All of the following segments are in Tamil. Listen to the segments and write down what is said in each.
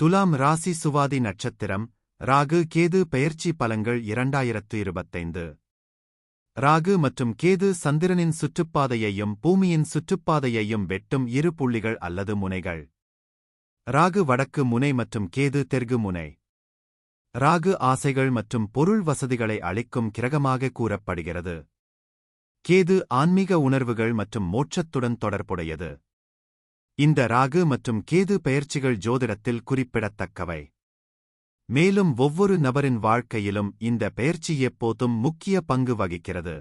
துலாம் ராசி சுவாதி நட்சத்திரம் ராகு கேது பெயர்ச்சி பலங்கள் இரண்டாயிரத்து இருபத்தைந்து. ராகு மற்றும் கேது சந்திரனின் சுற்றுப்பாதையையும் பூமியின் சுற்றுப்பாதையையும் வெட்டும் இரு புள்ளிகள் அல்லது முனைகள். ராகு வடக்கு முனை மற்றும் கேது தெற்கு முனை. ராகு ஆசைகள் மற்றும் பொருள் வசதிகளை அளிக்கும் கிரகமாக கூறப்படுகிறது. கேது ஆன்மீக உணர்வுகள் மற்றும் மோட்சத்துடன் தொடர்புடையது. இந்த ராகு மற்றும் கேது பெயர்ச்சிகள் ஜோதிடத்தில் குறிப்பிடத்தக்கவை. மேலும் ஒவ்வொரு நபரின் வாழ்க்கையிலும் இந்த பெயர்ச்சி எப்போதும் முக்கிய பங்கு வகிக்கிறது.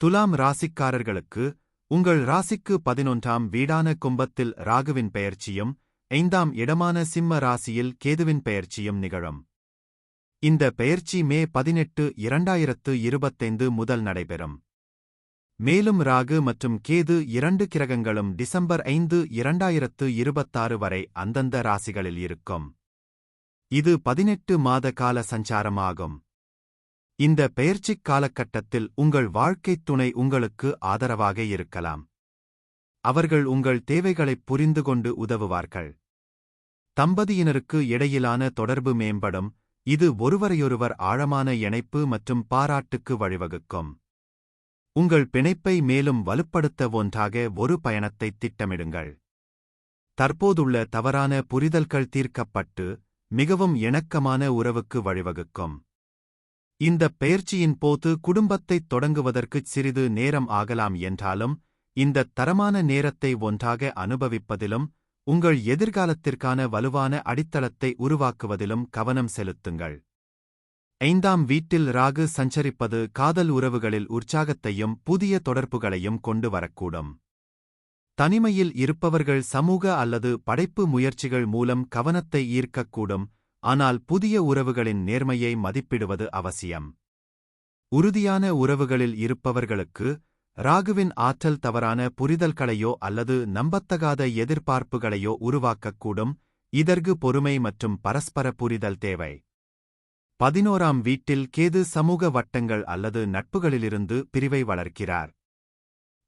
துலாம் ராசிக்காரர்களுக்கு உங்கள் ராசிக்கு பதினொன்றாம் வீடான கும்பத்தில் ராகுவின் பெயர்ச்சியும் ஐந்தாம் இடமான சிம்ம ராசியில் கேதுவின் பெயர்ச்சியும் நிகழும். இந்த பெயர்ச்சி மே பதினெட்டு இரண்டாயிரத்து இருபத்தைந்து முதல் நடைபெறும். மேலும் ராகு மற்றும் கேது இரண்டு கிரகங்களும் டிசம்பர் ஐந்து இரண்டாயிரத்து இருபத்தாறு வரை அந்தந்த ராசிகளில் இருக்கும். இது பதினெட்டு மாத கால சஞ்சாரமாகும். இந்த பெயர்ச்சிக் காலகட்டத்தில் உங்கள் வாழ்க்கைத் துணை உங்களுக்கு ஆதரவாக இருக்கலாம். அவர்கள் உங்கள் தேவைகளைப் புரிந்து கொண்டு உதவுவார்கள். தம்பதியினருக்கு இடையிலான தொடர்பு மேம்படும். இது ஒருவரையொருவர் ஆழமான இணைப்பு மற்றும் பாராட்டுக்கு வழிவகுக்கும். உங்கள் பிணைப்பை மேலும் வலுப்படுத்த ஒன்றாக ஒரு பயணத்தை திட்டமிடுங்கள். தற்போதுள்ள தவறான புரிதல்கள் தீர்க்கப்பட்டு மிகவும் இணக்கமான உறவுக்கு வழிவகுக்கும். இந்த பெயர்ச்சியின் போது குடும்பத்தைத் தொடங்குவதற்குச் சிறிது நேரம் ஆகலாம் என்றாலும் இந்த தரமான நேரத்தை ஒன்றாக அனுபவிப்பதிலும் உங்கள் எதிர்காலத்திற்கான வலுவான அடித்தளத்தை உருவாக்குவதிலும் கவனம் செலுத்துங்கள். ஐந்தாம் வீட்டில் ராகு சஞ்சரிப்பது காதல் உறவுகளில் உற்சாகத்தையும் புதிய தொடர்புகளையும் கொண்டு வரக்கூடும். தனிமையில் இருப்பவர்கள் சமூக அல்லது படைப்பு முயற்சிகள் மூலம் கவனத்தை ஈர்க்கக்கூடும் ஆனால் புதிய உறவுகளின் நேர்மையை மதிப்பிடுவது அவசியம். உறுதியான உறவுகளில் இருப்பவர்களுக்கு ராகுவின் ஆற்றல் தவறான புரிதல்களையோ அல்லது நம்பத்தகாத எதிர்பார்ப்புகளையோ உருவாக்கக்கூடும் இதற்கு பொறுமை மற்றும் பரஸ்பர புரிதல் தேவை. பதினோராம் வீட்டில் கேது சமூக வட்டங்கள் அல்லது நட்புகளிலிருந்து பிரிவை வளர்க்கிறார்.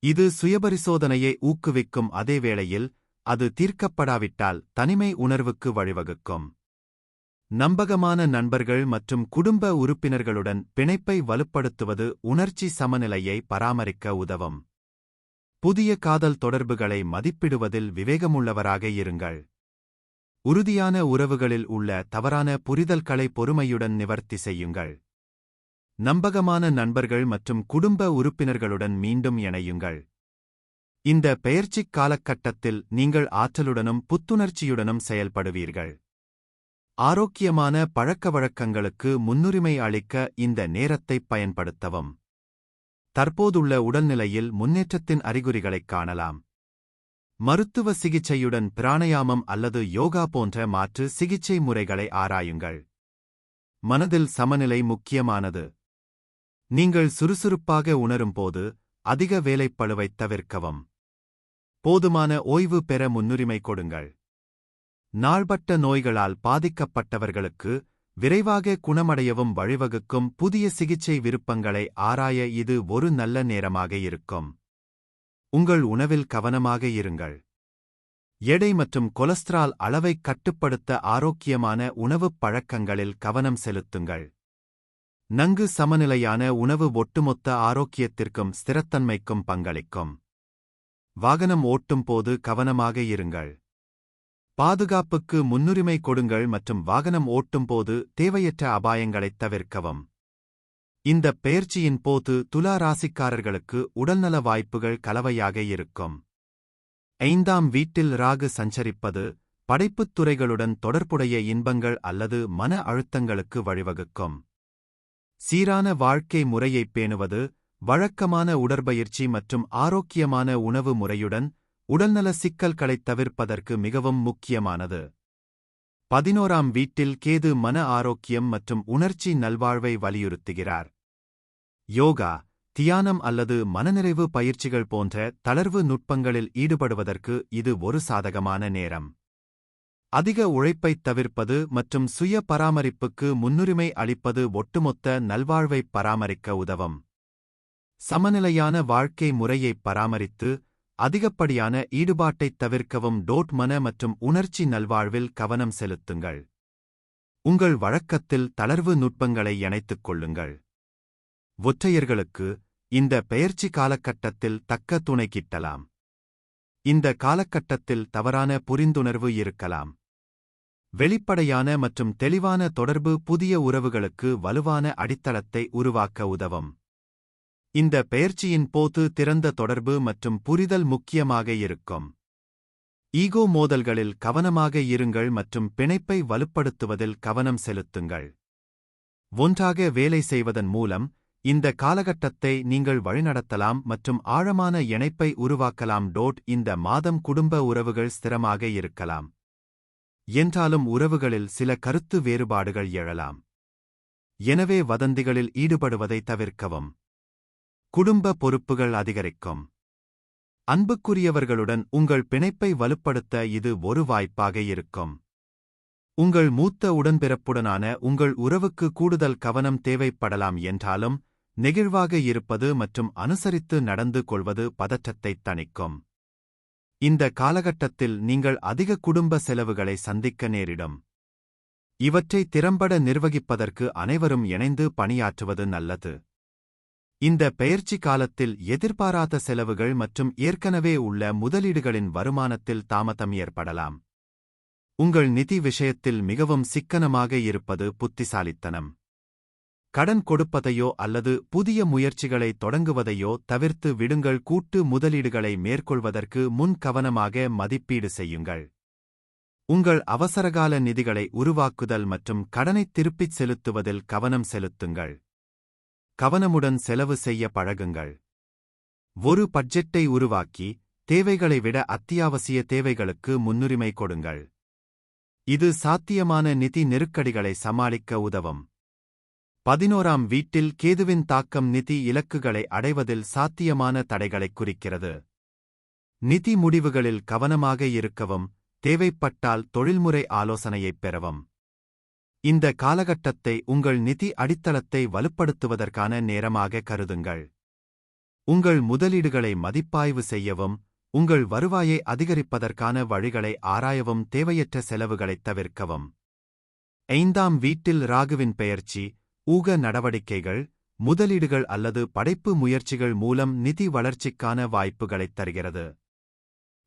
இது சுயபரிசோதனையை ஊக்குவிக்கும் அதே வேளையில் அது தீர்க்கப்படாவிட்டால் தனிமை உணர்வுக்கு வழிவகுக்கும். நம்பகமான நண்பர்கள் மற்றும் குடும்ப உறுப்பினர்களுடன் பிணைப்பை வலுப்படுத்துவது உணர்ச்சி சமநிலையை பராமரிக்க உதவும். புதிய காதல் தொடர்புகளை மதிப்பிடுவதில் விவேகமுள்ளவராக இருங்கள். உறுதியான உறவுகளில் உள்ள தவறான புரிதல்களை பொறுமையுடன் நிவர்த்தி செய்யுங்கள். நம்பகமான நண்பர்கள் மற்றும் குடும்ப உறுப்பினர்களுடன் மீண்டும் இணையுங்கள். இந்த பெயர்ச்சிக் காலகட்டத்தில் நீங்கள் ஆற்றலுடனும் புத்துணர்ச்சியுடனும் செயல்படுவீர்கள். ஆரோக்கியமான பழக்கவழக்கங்களுக்கு முன்னுரிமை அளிக்க இந்த நேரத்தைப் பயன்படுத்தவும். தற்போதுள்ள உடல்நிலையில் முன்னேற்றத்தின் அறிகுறிகளைக் காணலாம். மருத்துவ சிகிச்சையுடன் பிராணயாமம் அல்லது யோகா போன்ற மாற்று சிகிச்சை முறைகளை ஆராயுங்கள். மனதில் சமநிலை முக்கியமானது. நீங்கள் சுறுசுறுப்பாக உணரும்போது அதிக வேலைப்பழுவைத் தவிர்க்கவும். போதுமான ஓய்வு பெற முன்னுரிமை கொடுங்கள். நாள்பட்ட நோய்களால் பாதிக்கப்பட்டவர்களுக்கு விரைவாக குணமடையவும் வழிவகுக்கும் புதிய சிகிச்சை விருப்பங்களை ஆராய இது ஒரு நல்ல நேரமாக இருக்கும். உங்கள் உணவில் கவனமாக இருங்கள். எடை மற்றும் கொலஸ்ட்ரால் அளவைக் கட்டுப்படுத்த ஆரோக்கியமான உணவுப் பழக்கங்களில் கவனம் செலுத்துங்கள். நன்கு சமநிலையான உணவு ஒட்டுமொத்த ஆரோக்கியத்திற்கும் ஸ்திரத்தன்மைக்கும் பங்களிக்கும். வாகனம் ஓட்டும் போது கவனமாக இருங்கள். பாதுகாப்புக்கு முன்னுரிமை கொடுங்கள் மற்றும் வாகனம் ஓட்டும்போது தேவையற்ற அபாயங்களைத் தவிர்க்கவும். இந்த பெயர்ச்சியின் போது துலா ராசிக்காரர்களுக்கு உடல்நல வாய்ப்புகள் கலவையாக இருக்கும். ஐந்தாம் வீட்டில் ராகு சஞ்சரிப்பது படைப்புத் துறைகளுடன் தொடர்புடைய இன்பங்கள் அல்லது மன அழுத்தங்களுக்கு வழிவகுக்கும். சீரான வாழ்க்கை முறையைப் பேணுவது வழக்கமான உடற்பயிற்சி மற்றும் ஆரோக்கியமான உணவு முறையுடன் உடல்நல சிக்கல்களைத் தவிர்ப்பதற்கு மிகவும் முக்கியமானது. பதினோராம் வீட்டில் கேது மன ஆரோக்கியம் மற்றும் உணர்ச்சி நல்வாழ்வை வலியுறுத்துகிறார். யோகா தியானம் அல்லது மனநிறைவு பயிற்சிகள் போன்ற தளர்வு நுட்பங்களில் ஈடுபடுவதற்கு இது ஒரு சாதகமான நேரம். அதிக உழைப்பைத் தவிர்ப்பது மற்றும் சுய பராமரிப்புக்கு முன்னுரிமை அளிப்பது ஒட்டுமொத்த நல்வாழ்வைப் பராமரிக்க உதவும். சமநிலையான வாழ்க்கை முறையைப் பராமரித்து அதிகப்படியான ஈடுபாட்டைத் தவிர்க்கவும் டோட் மன மற்றும் உணர்ச்சி நல்வாழ்வில் கவனம் செலுத்துங்கள். உங்கள் வழக்கத்தில் தளர்வு நுட்பங்களை இணைத்துக் கொள்ளுங்கள். ஒற்றையர்களுக்கு இந்த பெயர்ச்சி காலகட்டத்தில் தக்க துணை கிட்டலாம். இந்த காலகட்டத்தில் தவறான புரிந்துணர்வு இருக்கலாம். வெளிப்படையான மற்றும் தெளிவான தொடர்பு புதிய உறவுகளுக்கு வலுவான அடித்தளத்தை உருவாக்க உதவும். இந்த பெயர்ச்சியின் போது திறந்த தொடர்பு மற்றும் புரிதல் முக்கியமாக இருக்கும். ஈகோ மோதல்களில் கவனமாக இருங்கள் மற்றும் பிணைப்பை வலுப்படுத்துவதில் கவனம் செலுத்துங்கள். ஒன்றாக வேலை செய்வதன் மூலம் இந்த காலகட்டத்தை நீங்கள் வழிநடத்தலாம் மற்றும் ஆழமான இணைப்பை உருவாக்கலாம். டோட் இந்த மாதம் குடும்ப உறவுகள் ஸ்திரமாக இருக்கலாம். என்றாலும் உறவுகளில் சில கருத்து வேறுபாடுகள் எழலாம். எனவே வதந்திகளில் ஈடுபடுவதை தவிர்க்கவும். குடும்ப பொறுப்புகள் அதிகரிக்கும். அன்புக்குரியவர்களுடன் உங்கள் பிணைப்பை வலுப்படுத்த இது ஒரு வாய்ப்பாக இருக்கும். உங்கள் மூத்த உடன்பிறப்புடனான உங்கள் உறவுக்கு கூடுதல் கவனம் தேவைப்படலாம் என்றாலும் நெகிழ்வாக இருப்பது மற்றும் அனுசரித்து நடந்து கொள்வது பதற்றத்தை தணிக்கும். இந்த காலகட்டத்தில் நீங்கள் அதிக குடும்ப செலவுகளை சந்திக்க நேரிடும். இவற்றை திறம்பட நிர்வகிப்பதற்கு அனைவரும் இணைந்து பணியாற்றுவது நல்லது. இந்த பெயர்ச்சி காலத்தில் எதிர்பாராத செலவுகள் மற்றும் ஏற்கனவே உள்ள முதலீடுகளின் வருமானத்தில் தாமதம் ஏற்படலாம். உங்கள் நிதி விஷயத்தில் மிகவும் சிக்கனமாக இருப்பது புத்திசாலித்தனம். கடன் கொடுப்பதையோ அல்லது புதிய முயற்சிகளை தொடங்குவதையோ தவிர்த்து விடுங்கள். கூட்டு முதலீடுகளை மேற்கொள்வதற்கு முன் கவனமாக மதிப்பீடு செய்யுங்கள். உங்கள் அவசரகால நிதிகளை உருவாக்குதல் மற்றும் கடனை திருப்பிச் செலுத்துவதில் கவனம் செலுத்துங்கள். கவனமுடன் செலவு செய்ய பழகுங்கள். ஒரு பட்ஜெட்டை உருவாக்கி தேவைகளை விட அத்தியாவசிய தேவைகளுக்கு முன்னுரிமை கொடுங்கள். இது சாத்தியமான நிதி நெருக்கடிகளை சமாளிக்க உதவும். பதினோராம் வீட்டில் கேதுவின் தாக்கம் நிதி இலக்குகளை அடைவதில் சாத்தியமான தடைகளைக் குறிக்கிறது. நிதி முடிவுகளில் கவனமாக இருக்கவும் தேவைப்பட்டால் தொழில்முறை ஆலோசனையைப் பெறவும். இந்த காலகட்டத்தை உங்கள் நிதி அடித்தளத்தை வலுப்படுத்துவதற்கான நேரமாக கருதுங்கள். உங்கள் முதலீடுகளை மதிப்பாய்வு செய்யவும் உங்கள் வருவாயை அதிகரிப்பதற்கான வழிகளை ஆராயவும் தேவையற்ற செலவுகளைத் தவிர்க்கவும். ஐந்தாம் வீட்டில் ராகுவின் பெயர்ச்சி ஊக நடவடிக்கைகள் முதலீடுகள் அல்லது படைப்பு முயற்சிகள் மூலம் நிதி வளர்ச்சிக்கான வாய்ப்புகளைத் தருகிறது.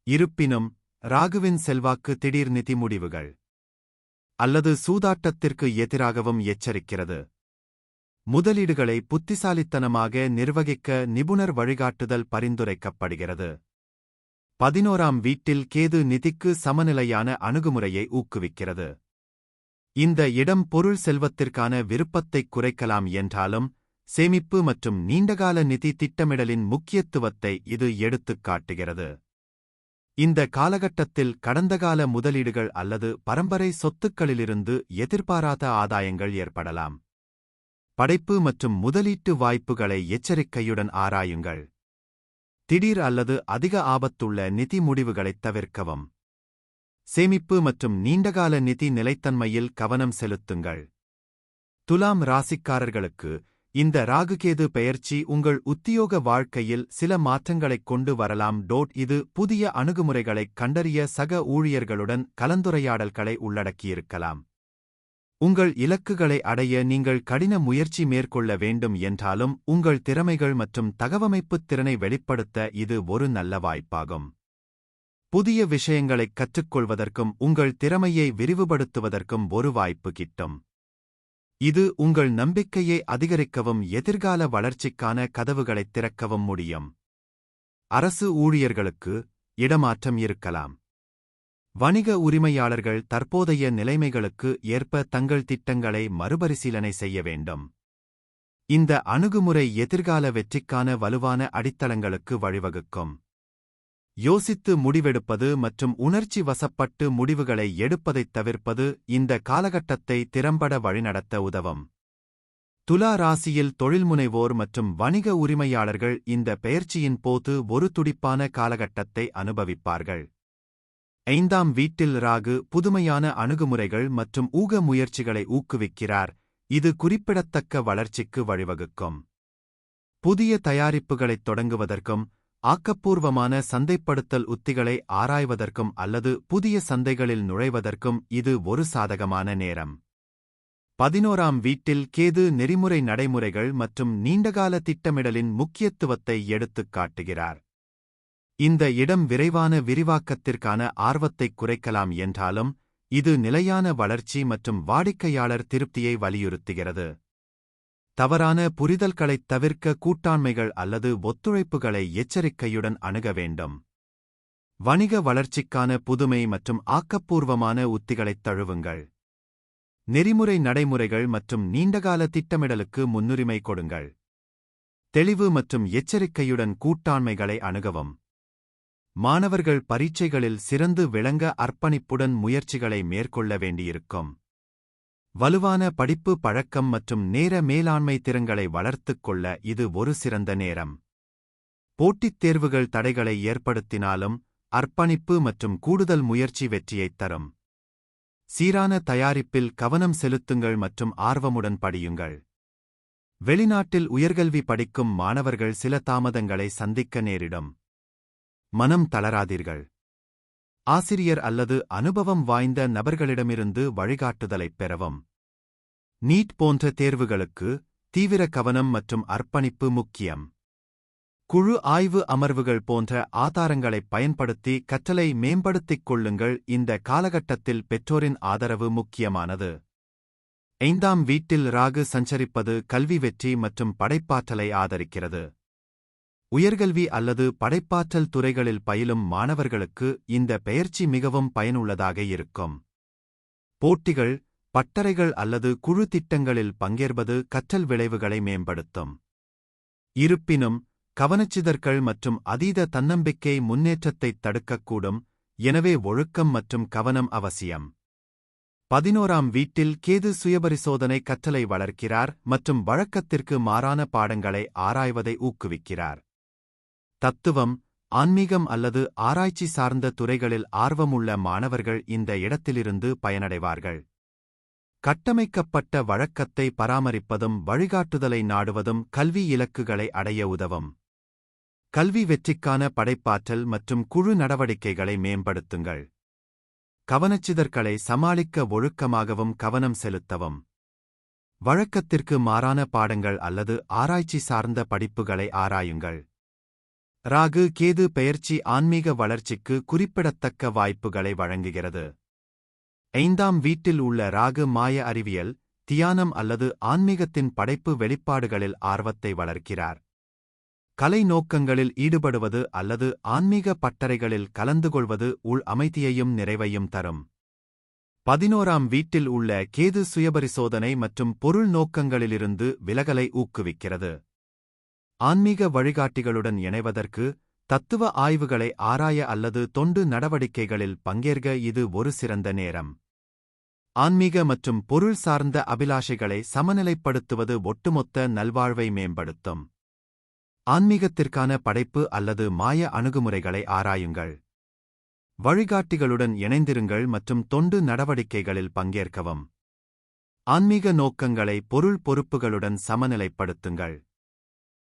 இருப்பினும் ராகுவின் செல்வாக்கு திடீர் நிதி முடிவுகள் அல்லது சூதாட்டத்திற்கு எதிராகவும் எச்சரிக்கிறது. முதலீடுகளை புத்திசாலித்தனமாக நிர்வகிக்க நிபுணர் வழிகாட்டுதல் பரிந்துரைக்கப்படுகிறது. பதினோராம் வீட்டில் கேது நிதிக்கு சமநிலையான அணுகுமுறையை ஊக்குவிக்கிறது. இந்த இடம் பொருள் செல்வத்திற்கான விருப்பத்தைக் குறைக்கலாம் என்றாலும் சேமிப்பு மற்றும் நீண்டகால நிதி திட்டமிடலின் முக்கியத்துவத்தை இது எடுத்துக் காட்டுகிறது. இந்த காலகட்டத்தில் கடந்தகால முதலீடுகள் அல்லது பரம்பரை சொத்துக்களிலிருந்து எதிர்பாராத ஆதாயங்கள் ஏற்படலாம். படைப்பு மற்றும் முதலீட்டு வாய்ப்புகளை எச்சரிக்கையுடன் ஆராயுங்கள். திடீர் அல்லது அதிக ஆபத்துள்ள நிதி முடிவுகளைத் தவிர்க்கவும். சேமிப்பு மற்றும் நீண்டகால நிதி நிலைத்தன்மையில் கவனம் செலுத்துங்கள். துலாம் ராசிக்காரர்களுக்கு இந்த ராகுகேது பெயர்ச்சி உங்கள் உத்தியோக வாழ்க்கையில் சில மாற்றங்களைக் கொண்டு வரலாம். டோட் இது புதிய அணுகுமுறைகளைக் கண்டறிய சக ஊழியர்களுடன் கலந்துரையாடல்களை உள்ளடக்கியிருக்கலாம். உங்கள் இலக்குகளை அடைய நீங்கள் கடின முயற்சி மேற்கொள்ள வேண்டும் என்றாலும் உங்கள் திறமைகள் மற்றும் தகவமைப்புத் திறனை வெளிப்படுத்த இது ஒரு நல்ல வாய்ப்பாகும். புதிய விஷயங்களைக் கற்றுக்கொள்வதற்கும் உங்கள் திறமையை விரிவுபடுத்துவதற்கும் ஒரு வாய்ப்பு கிட்டும். இது உங்கள் நம்பிக்கையை அதிகரிக்கவும் எதிர்கால வளர்ச்சிக்கான கதவுகளைத் திறக்கவும் முடியும். அரசு ஊழியர்களுக்கு இடமாற்றம் இருக்கலாம். வணிக உரிமையாளர்கள் தற்போதைய நிலைமைகளுக்கு ஏற்ப தங்கள் திட்டங்களை மறுபரிசீலனை செய்ய வேண்டும். இந்த அணுகுமுறை எதிர்கால வெற்றிக்கான வலுவான அடித்தளங்களுக்கு வழிவகுக்கும். யோசித்து முடிவெடுப்பது மற்றும் உணர்ச்சி வசப்பட்டு முடிவுகளை எடுப்பதைத் தவிர்ப்பது இந்த காலகட்டத்தை திறம்பட வழிநடத்த உதவும். துலா ராசியில் தொழில்முனைவோர் மற்றும் வணிக உரிமையாளர்கள் இந்த பெயர்ச்சியின் போது ஒரு துடிப்பான காலகட்டத்தை அனுபவிப்பார்கள். ஐந்தாம் வீட்டில் ராகு புதுமையான அணுகுமுறைகள் மற்றும் ஊக முயற்சிகளை ஊக்குவிக்கிறார். இது குறிப்பிடத்தக்க வளர்ச்சிக்கு வழிவகுக்கும். புதிய தயாரிப்புகளைத் தொடங்குவதற்கும் ஆக்கப்பூர்வமான சந்தைப்படுத்தல் உத்திகளை ஆராய்வதற்கும் அல்லது புதிய சந்தைகளில் நுழைவதற்கும் இது ஒரு சாதகமான நேரம். பதினோராம் வீட்டில் கேது நெறிமுறை நடைமுறைகள் மற்றும் நீண்டகால திட்டமிடலின் முக்கியத்துவத்தை எடுத்துக் காட்டுகிறார். இந்த இடம் விரைவான விரிவாக்கத்திற்கான ஆர்வத்தைக் குறைக்கலாம் என்றாலும் இது நிலையான வளர்ச்சி மற்றும் வாடிக்கையாளர் திருப்தியை வலியுறுத்துகிறது. தவறான புரிதல்களைத் தவிர்க்க கூட்டாண்மைகள் அல்லது ஒத்துழைப்புகளை எச்சரிக்கையுடன் அணுக வேண்டும். வணிக வளர்ச்சிக்கான புதுமை மற்றும் ஆக்கப்பூர்வமான உத்திகளைத் தழுவுங்கள். நெறிமுறை நடைமுறைகள் மற்றும் நீண்டகால திட்டமிடலுக்கு முன்னுரிமை கொடுங்கள். தெளிவு மற்றும் எச்சரிக்கையுடன் கூட்டாண்மைகளை அணுகவும். மாணவர்கள் பரீட்சைகளில் சிறந்து விளங்க அர்ப்பணிப்புடன் முயற்சிகளை மேற்கொள்ள வேண்டியிருக்கும். வலுவான படிப்பு பழக்கம் மற்றும் நேர மேலாண்மை திறன்களை வளர்த்துக் கொள்ள இது ஒரு சிறந்த நேரம். போட்டித் தேர்வுகள் தடைகளை ஏற்படுத்தினாலும் அர்ப்பணிப்பு மற்றும் கூடுதல் முயற்சி வெற்றியைத் தரும். சீரான தயாரிப்பில் கவனம் செலுத்துங்கள் மற்றும் ஆர்வமுடன் படியுங்கள். வெளிநாட்டில் உயர்கல்வி படிக்கும் மாணவர்கள் சில தாமதங்களை சந்திக்க நேரிடும். மனம் தளராதீர்கள். ஆசிரியர் அல்லது அனுபவம் வாய்ந்த நபர்களிடமிருந்து வழிகாட்டுதலைப் பெறவும். நீட் போன்ற தேர்வுகளுக்கு தீவிர கவனம் மற்றும் அர்ப்பணிப்பு முக்கியம். குழு ஆய்வு அமர்வுகள் போன்ற ஆதாரங்களைப் பயன்படுத்தி கற்றலை மேம்படுத்திக் கொள்ளுங்கள். இந்த காலகட்டத்தில் பெற்றோரின் ஆதரவு முக்கியமானது. ஐந்தாம் வீட்டில் ராகு சஞ்சரிப்பது கல்வி வெற்றி மற்றும் படைப்பாற்றலை ஆதரிக்கிறது. உயர்கல்வி அல்லது படைப்பாற்றல் துறைகளில் பயிலும் மாணவர்களுக்கு இந்த பெயர்ச்சி மிகவும் பயனுள்ளதாக இருக்கும். போட்டிகள் பட்டறைகள் அல்லது குழு திட்டங்களில் பங்கேற்பது கற்றல் விளைவுகளை மேம்படுத்தும். இருப்பினும் கவனச்சிதற்கள் மற்றும் அதீத தன்னம்பிக்கை முன்னேற்றத்தைத் தடுக்கக்கூடும் எனவே ஒழுக்கம் மற்றும் கவனம் அவசியம். பதினோராம் வீட்டில் கேது சுயபரிசோதனை கற்றலை வளர்க்கிறார் மற்றும் வழக்கத்திற்கு மாறான பாடங்களை ஆராய்வதை ஊக்குவிக்கிறார். தத்துவம் ஆன்மீகம் அல்லது ஆராய்ச்சி சார்ந்த துறைகளில் ஆர்வமுள்ள மாணவர்கள் இந்த இடத்திலிருந்து பயனடைவார்கள். கட்டமைக்கப்பட்ட வழக்கத்தை பராமரிப்பதும் வழிகாட்டுதலை நாடுவதும் கல்வி இலக்குகளை அடைய உதவும். கல்வி வெற்றிக்கான படைப்பாற்றல் மற்றும் குழு நடவடிக்கைகளை மேம்படுத்துங்கள். கவனச்சிதற்களை சமாளிக்க ஒழுக்கமாகவும் கவனம் செலுத்தவும். வழக்கத்திற்கு மாறான பாடங்கள் அல்லது ஆராய்ச்சி சார்ந்த படிப்புகளை ஆராயுங்கள். ராகு கேது பெயர்ச்சி ஆன்மீக வளர்ச்சிக்கு குறிப்பிடத்தக்க வாய்ப்புகளை வழங்குகிறது. ஐந்தாம் வீட்டில் உள்ள ராகு மாய அறிவியல் தியானம் அல்லது ஆன்மீகத்தின் படைப்பு வெளிப்பாடுகளில் ஆர்வத்தை வளர்க்கிறார். கலை நோக்கங்களில் ஈடுபடுவது அல்லது ஆன்மீக பட்டறைகளில் கலந்து கொள்வது உள் அமைதியையும் நிறைவையும் தரும். பதினோராம் வீட்டில் உள்ள கேது சுயபரிசோதனை மற்றும் பொருள் நோக்கங்களிலிருந்து விலகலை ஊக்குவிக்கிறது. ஆன்மீக வழிகாட்டிகளுடன் இணைவதற்கு தத்துவ ஆய்வுகளை ஆராய அல்லது தொண்டு நடவடிக்கைகளில் பங்கேற்க இது ஒரு சிறந்த நேரம். ஆன்மீக மற்றும் பொருள் சார்ந்த அபிலாஷைகளை சமநிலைப்படுத்துவது ஒட்டுமொத்த நல்வாழ்வை மேம்படுத்தும். ஆன்மீகத்திற்கான படைப்பு அல்லது மாய அணுகுமுறைகளை ஆராயுங்கள். வழிகாட்டிகளுடன் இணைந்திருங்கள் மற்றும் தொண்டு நடவடிக்கைகளில் பங்கேற்கவும். ஆன்மீக நோக்கங்களை பொருள் பொறுப்புகளுடன் சமநிலைப்படுத்துங்கள்.